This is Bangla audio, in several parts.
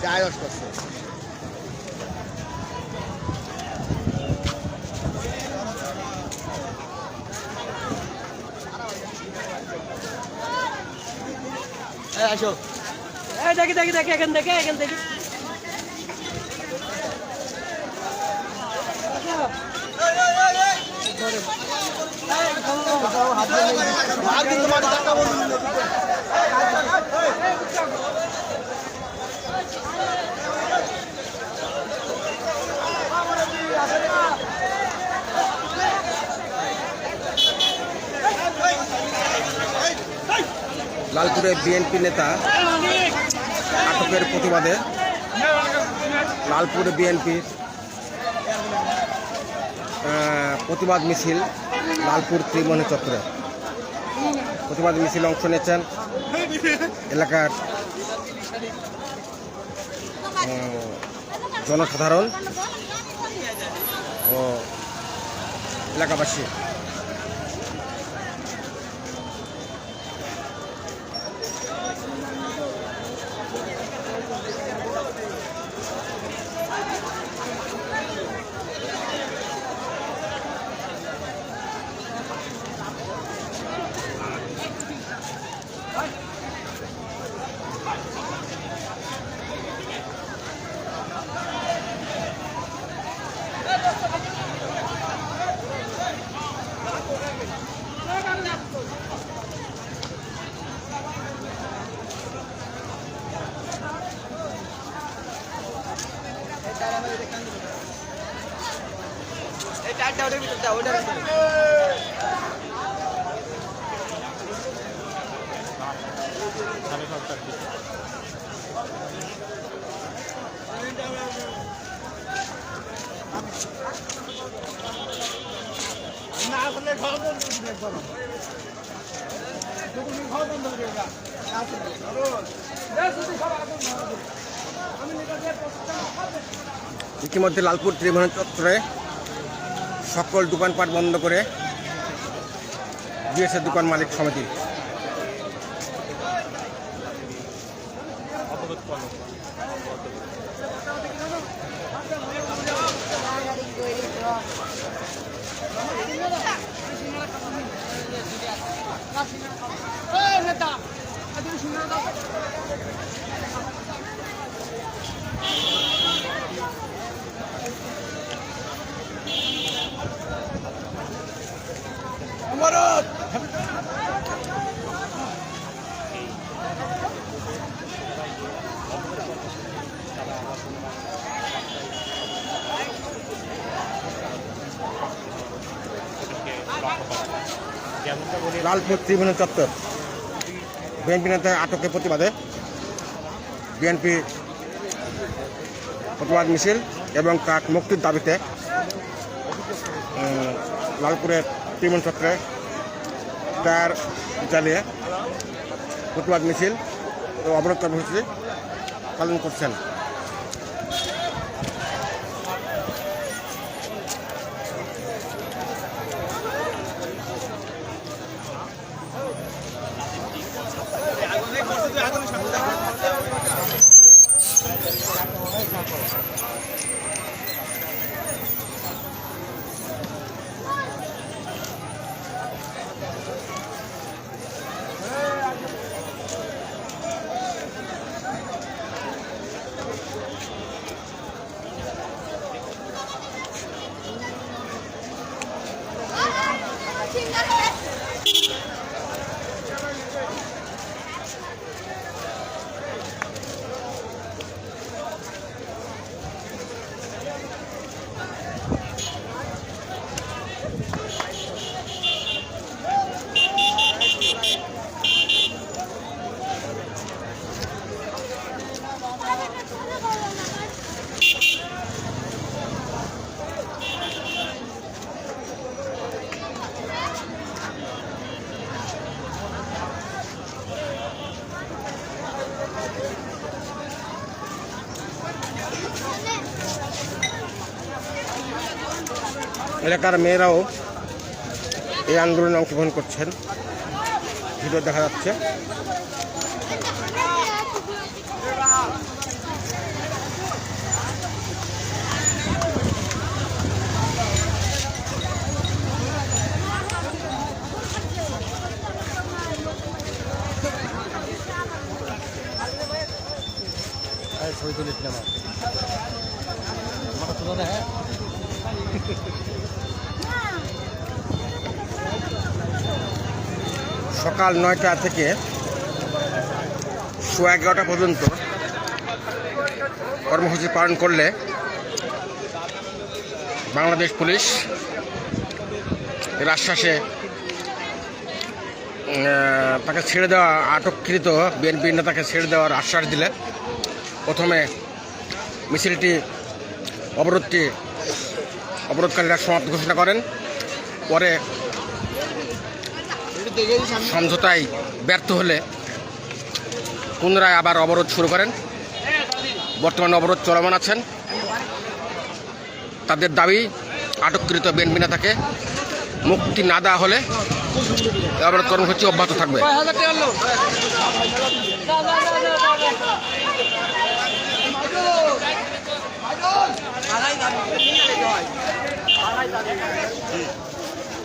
এটা আয়স করছে আসো দেখি দেখি দেখি এখান থেকে এখান থেকে আর লালপুরে বিএনপি নেতা আটকের প্রতিবাদে লালপুরে বিএনপির প্রতিবাদ মিছিল লালপুর ত্রিমোহনী চত্বরে। প্রতিবাদ মিছিল অংশ নিয়েছেন এলাকার জনসাধারণ ও এলাকাবাসী। ইতিমধ্যে লালপুর ত্রিভুবন চত্বরে সকল দোকানপাট বন্ধ করে দিয়েছে দোকান মালিক সমিতি। লালপুর ত্রিভুবন চত্বর। বিএনপি নেতা আটকের প্রতিবাদে বিএনপি প্রতিবাদ মিছিল এবং তার মুক্তির দাবিতে লালপুরের ত্রিভুবন চত্বরে তার জ্বালিয়ে প্রতিবাদ মিছিল ও অবরোধ কর্মসূচি পালন করছেন। Gracias. এলাকার মেয়েরাও এই আন্দোলনে অংশগ্রহণ করছেন। ভিডিও দেখা যাচ্ছে ছবি তুলেছিলাম আমার তোলা না হ্যাঁ সকাল নয়টা থেকে সোয়া এগারোটা পর্যন্ত কর্মসূচি পালন করলে বাংলাদেশ পুলিশ এর আশ্বাসে তাকে ছেড়ে দেওয়া, আটককৃত বিএনপি নেতাকে ছেড়ে দেওয়ার আশ্বাস দিলে প্রথমে মিছিলটি অবরোধটি অবরোধকারীরা সমাপ্ত ঘোষণা করেন। পরে সমঝোতায় ব্যর্থ হলে পুনরায় আবার অবরোধ শুরু করেন। বর্তমানে অবরোধ চলমান আছেন। তাদের দাবি, আটককৃত বিএনপি নেতাকে মুক্তি না দেওয়া হলে অবরোধ কর্মসূচি অব্যাহত থাকবে।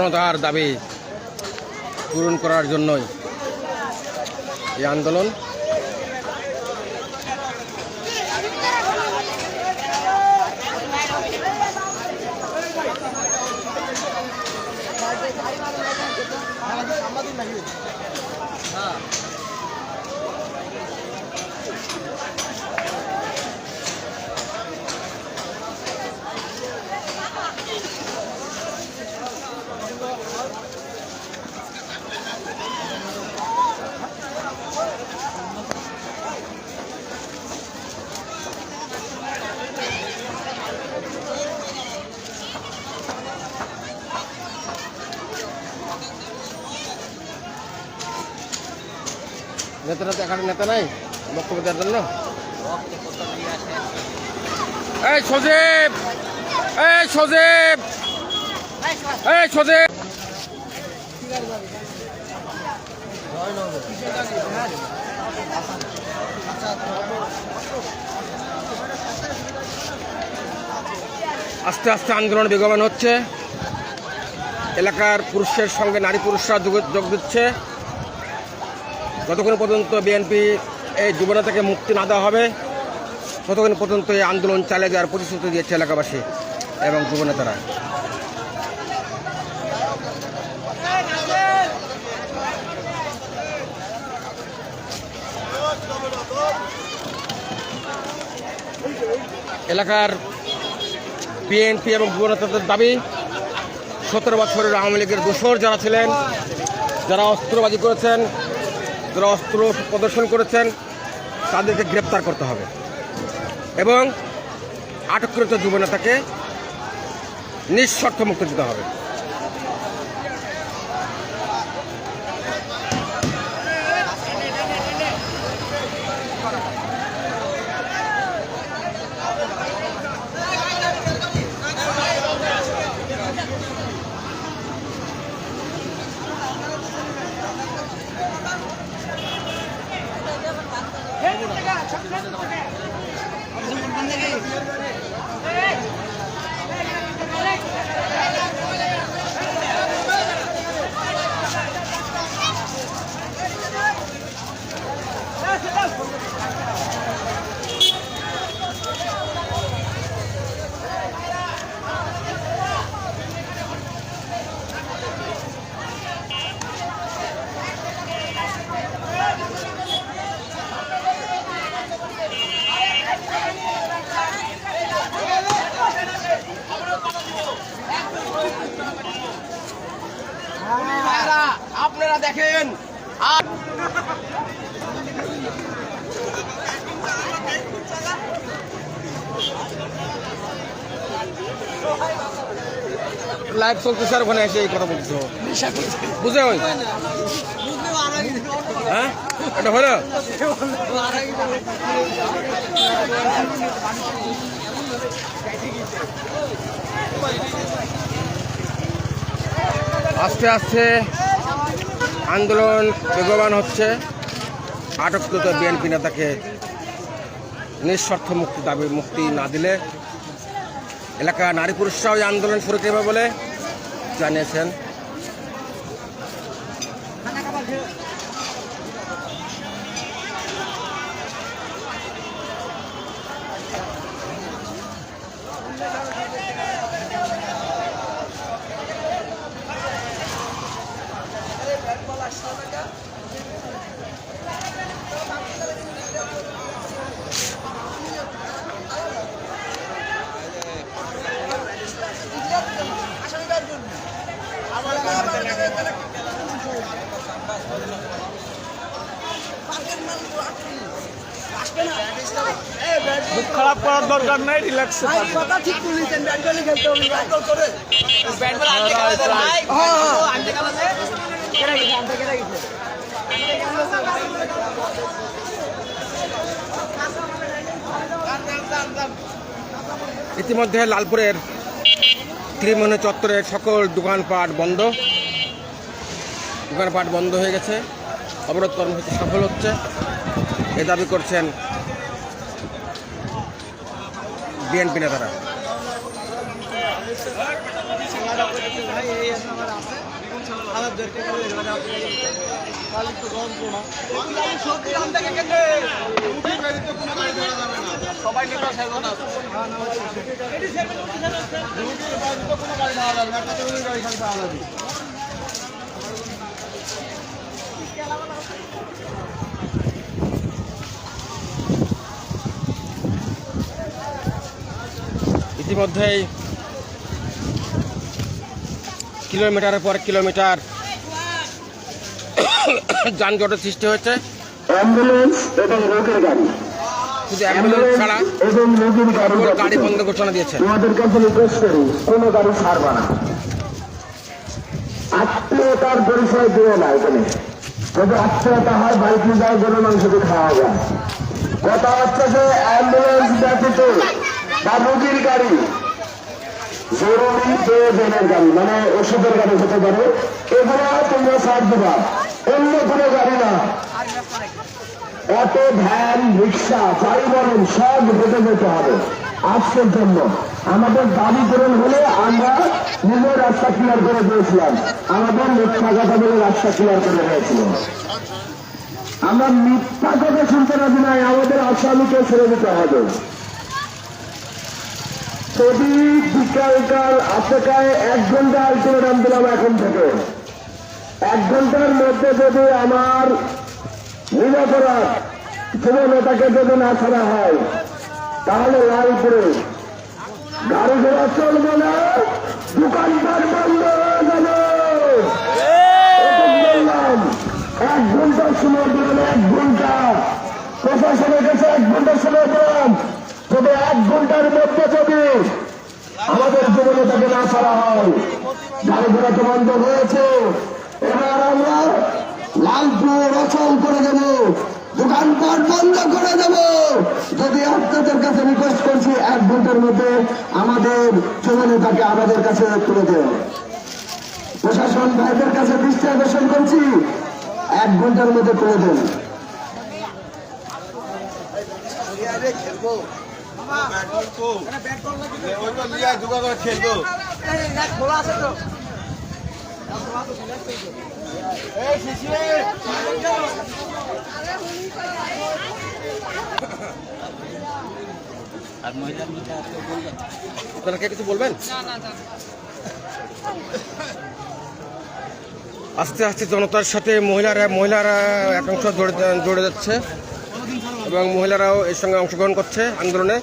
জনতার দাবি পূরণ করার জন্যই এই আন্দোলন এখানে নেতা নাই, বক্তব্য দেওয়ার জন্য। আস্তে আস্তে আন্দোলন বেগবান হচ্ছে। এলাকার পুরুষের সঙ্গে নারী পুরুষরা যোগ দিচ্ছে। যতক্ষণ পর্যন্ত বিএনপি এই যুবনেতাকে মুক্তি না দেওয়া হবে, ততক্ষণ পর্যন্ত এই আন্দোলন চালিয়ে যাওয়ার প্রতিশ্রুতি দিয়েছে এলাকাবাসী এবং যুবনেতারা। এলাকার বিএনপি এবং যুবনেতাদের দাবি, সতেরো বছরের আওয়ামী লীগের দোসর যারা ছিলেন, যারা অস্ত্রবাজি করেছেন যারা অস্ত্র প্রদর্শন করেছেন, তাদেরকে গ্রেপ্তার করতে হবে। এবং আটককৃত যুবনেতাকে নিঃশর্ত মুক্ত দিতে হবে। আপনারা লাইভ চলতেছে স্যার ওখানে এসে এই কথা বলছো বুঝে ওই? হ্যাঁ? এটা হলো? আস্তে আস্তে আন্দোলন বেগবান হচ্ছে। আটককৃত বিএনপি নেতাকে নিঃস্বার্থ মুক্তি দাবি মুক্তি না দিলে এলাকা নারী পুরুষরাও আন্দোলন শুরু করবে বলে জানিয়েছেন। দরকার নাই রিল্যাক্সে কথা ঠিক বলেছেন ব্যাট বলে খেলতে হবে। ব্যাট বল করে ব্যাট বল আনতে গেছে ভাই। আনতে কেটে গেছে আনতে কেটে গেছে। ইতিমধ্যে লালপুরের ত্রিমোহনী চত্বরের সকল দোকানপাট বন্ধ। দোকানপাট বন্ধ হয়ে গেছে। অবরোধ কর্মসূচি সফল হচ্ছে। এ দাবি করছেন বিএনপি নেতারা। সবাই ইতিমধ্যেই কিলোমিটারের পর কিলোমিটার যানজটের সৃষ্টি হয়েছে। শুধু অ্যাম্বুলেন্স ছাড়া গাড়ি বন্ধ ঘোষণা দিয়েছে। আত্মীয়তার পরিচয় দিও না এখানে। যদি আত্মীয়তা হয় বাড়িতে যায় গরু মাংস দিয়ে খাওয়া যায়। কথা হচ্ছে যে অ্যাম্বুলেন্স ব্যতীত রোগীর গাড়ি। জরুরি প্রয়োজনের গাড়ি মানে ওষুধের গাড়ি হতে পারে। এগুলো তোমরা ছাড় দেবা। অন্য কোনো গাড়ি না। অটো, ভ্যান, রিক্সা যাই বলেন সব হেঁটে যেতে হবে। আজকের জন্য। আমাদের দাবি পূরণ হলে আমরা নিজের রাস্তা ক্লিয়ার করে দিয়েছিলাম। আমাদের মিথ্যা কথা বলে রাস্তা ক্লিয়ার করে হয়েছিল আমরা মিথ্যা কথা শুনতে রাজি নাই। আমাদের আসামিকে ছেড়ে দিতে হবে। যদি বিকালকাল আফ্রিকায় এক ঘণ্টা আলটিমেটাম দিলাম এখন থেকে। এক ঘণ্টার মধ্যে যদি আমার নিরাপরাধ যুব নেতাকে যদি না ছাড়া হয়, তাহলে লালপুরে গাড়ি ঘোড়া চলবে না দোকানপাট বন্ধ হয়ে এক ঘণ্টার সময় দিলেন এক ঘণ্টা। প্রশাসনের কাছে এক ঘণ্টার সময় দিলাম। তবে এক ঘণ্টার মধ্যে যদি আমাদের যুব নেতাকে না ছাড়া হয়, গাড়ি ঘোড়া তো বন্ধ হয়েছে। এবার আমরা লালপুর অচল করে দেব, দোকানপাট বন্ধ করে দেব। যদি আপনাদের কাছে রিকোয়েস্ট করছি, এক ঘণ্টার মধ্যে আমাদের যুব তাকে আমাদের কাছে তুলে দেন প্রশাসন ভাইদের কাছে দৃষ্টি আকর্ষণ করছি, এক ঘণ্টার মধ্যে তুলে দেন। খেলব আপনারা কে কিছু বলবেন আস্তে আস্তে জনতার সাথে মহিলারা মহিলারা একাংশ জড়ে জড়ে যাচ্ছে। এবং মহিলারাও এর সঙ্গে অংশগ্রহণ করছে আন্দোলনে।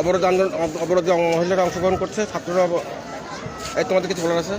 অবরোধ আন্দোলন, অবরোধে মহিলারা অংশগ্রহণ করছে, ছাত্ররা এই তোমাদের কিছু বলার আছে?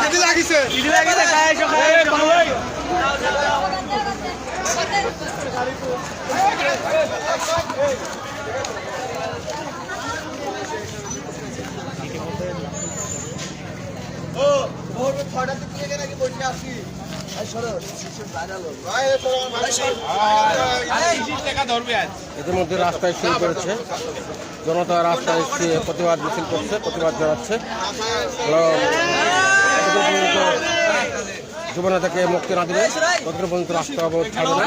কেটে লাগিছে কেটে লাগিছে খাই আছো খাই আছো ও ভোর ছটা থেকে নাকি বসে আসি ইতিমধ্যে রাস্তায় শুরু করেছে। জনতা রাস্তায় প্রতিবাদ মিছিল করছে, প্রতিবাদ জানাচ্ছে। যুবনেতাকে মুক্তি না দিলে ততদূর পর্যন্ত রাস্তা অবরোধ ছাড়বে না?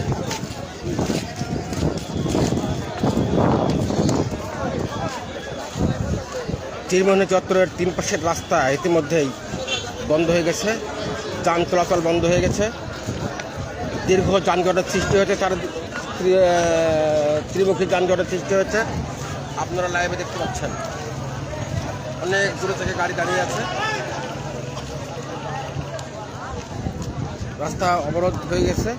তীরমোহনী চত্বরের তিন পাশের রাস্তা ইতিমধ্যেই বন্ধ হয়ে গেছে। যান চলাচল বন্ধ হয়ে গেছে। দীর্ঘ যানজটের সৃষ্টি হয়েছে তার ত্রিমুখী যানজটের সৃষ্টি হয়েছে। আপনারা লাইভে দেখতে পাচ্ছেন। অনেক দূরে থেকে গাড়ি দাঁড়িয়ে আছে। রাস্তা অবরোধ হয়ে গেছে।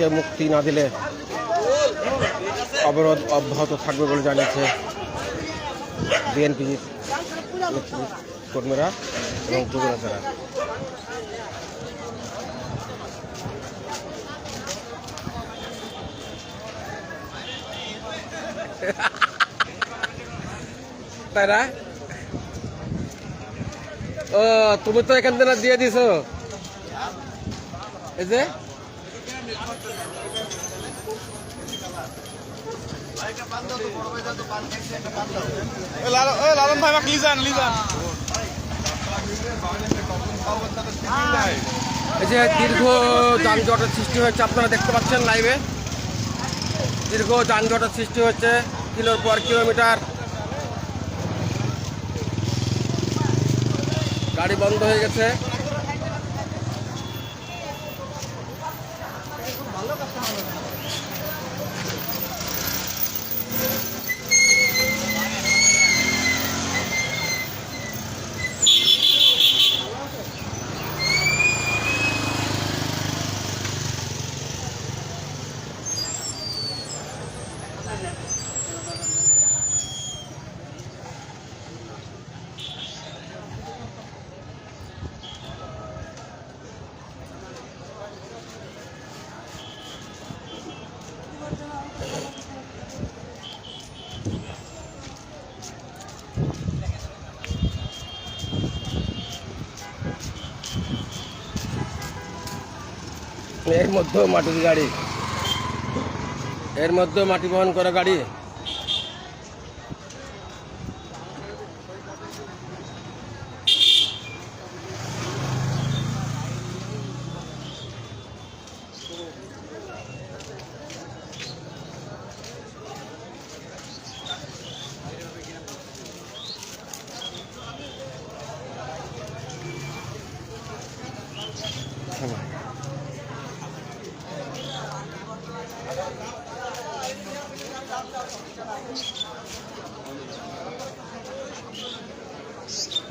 যুবনেতাকে মুক্তি না দিলে অবরোধ অব্যাহত থাকবে বলে জানিয়েছে বিএনপি কর্মীরা এবং যুবনেতারা তাই না ও, তুমি তো এখান থেকে দিয়ে দিছো। এই যে? এই যে দীর্ঘ যানজটের সৃষ্টি হয়েছে, আপনারা দেখতে পাচ্ছেন লাইভে দীর্ঘ যানজটের সৃষ্টি হচ্ছে কিলোর পর কিলোমিটার। গাড়ি বন্ধ হয়ে গেছে। এর মধ্যেও মাটির গাড়ি। এর মধ্যেও মাটি বহন করা গাড়ি।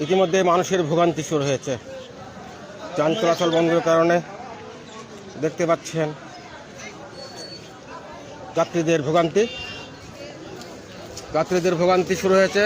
ইতিমধ্যে মানুষের ভোগান্তি শুরু হয়েছে। যান চলাচল বন্ধের কারণে দেখতে পাচ্ছেন যাত্রীদের ভোগান্তি। যাত্রীদের ভোগান্তি শুরু হয়েছে।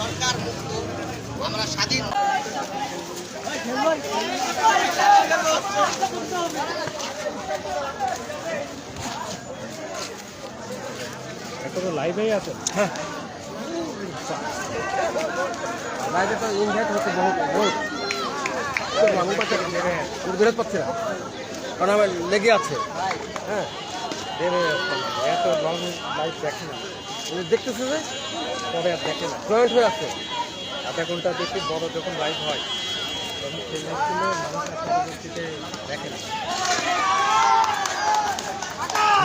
সরকার মুক্ত আমরা স্বাধীন। বাইরে তো ইনভাইট হচ্ছে বহুত বহুত। মানুষ পাচ্ছে বিরোধ পাচ্ছে না? কারণ আমার লেগে আছে। হ্যাঁ। এত লং লাইফ দেখে না। তুমি দেখতেছো যে? পরে আর দেখে না। হয়ে আছে। আধা ঘণ্টা বেশি বড় যখন লাইভ হয় তখন সেই ম্যাচগুলো মানুষ পরবর্তীতে দেখে না।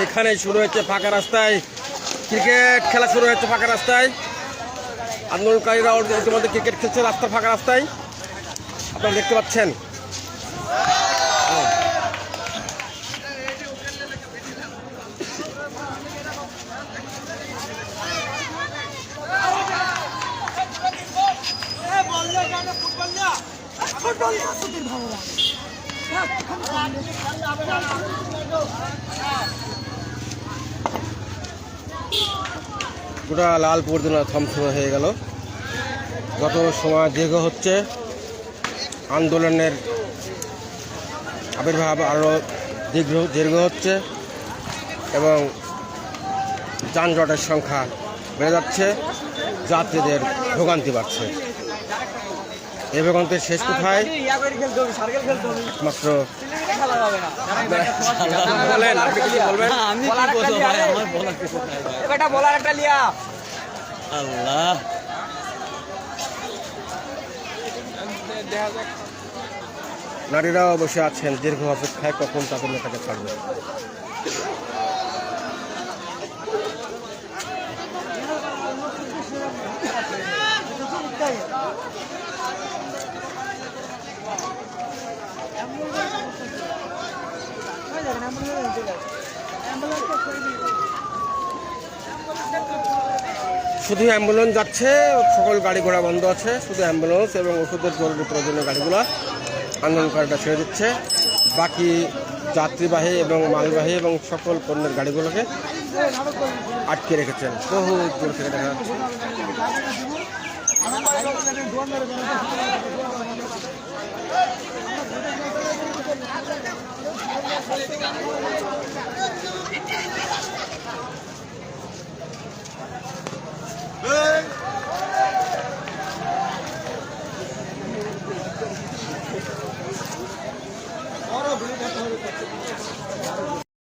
এখানে শুরু হয়েছে ফাঁকা রাস্তায়। ক্রিকেট খেলা শুরু হয়েছে ফাঁকা রাস্তায়। আন্দোলনকারীরা ইতিমধ্যে ক্রিকেট খেলছে রাস্তার ফাঁকা রাস্তায়। আপনারা দেখতে পাচ্ছেন গোটা লাল পর্যন্ত থমথমে হয়ে গেল। যত সময় দীর্ঘ হচ্ছে, আন্দোলনের আবির্ভাব আরও দীর্ঘ দীর্ঘ হচ্ছে এবং যানজটের সংখ্যা বেড়ে যাচ্ছে, যাত্রীদের ভোগান্তি বাড়ছে। ভোগান্তির শেষ কোথায়? ইয়া করে খেলতে হবে সার্কেল খেলতে হবে মাত্র খেলা যাবে না বলেন আপনি কি বলবেন আমি কি ভাই? আমার বলার কিছু নাই বেটা বলার একটা লিয়া। আল্লাহ। নারীরাও বসে আছেন দীর্ঘ অপেক্ষায় কখন তাদের নেতাকে ছাড়বে শুধু অ্যাম্বুলেন্স যাচ্ছে, সকল গাড়ি ঘোড়া বন্ধ আছে, শুধু অ্যাম্বুলেন্স এবং ওষুধের জরুরি প্রয়োজনীয় গাড়িগুলো আন্দোলনকারীরা ছেড়ে দিচ্ছে। বাকি যাত্রীবাহী এবং মালবাহী এবং সকল পণ্যের গাড়িগুলোকে আটকে রেখেছেন। বহু জোর থেকে দেখা যাচ্ছে। বড় ভিড় দেখা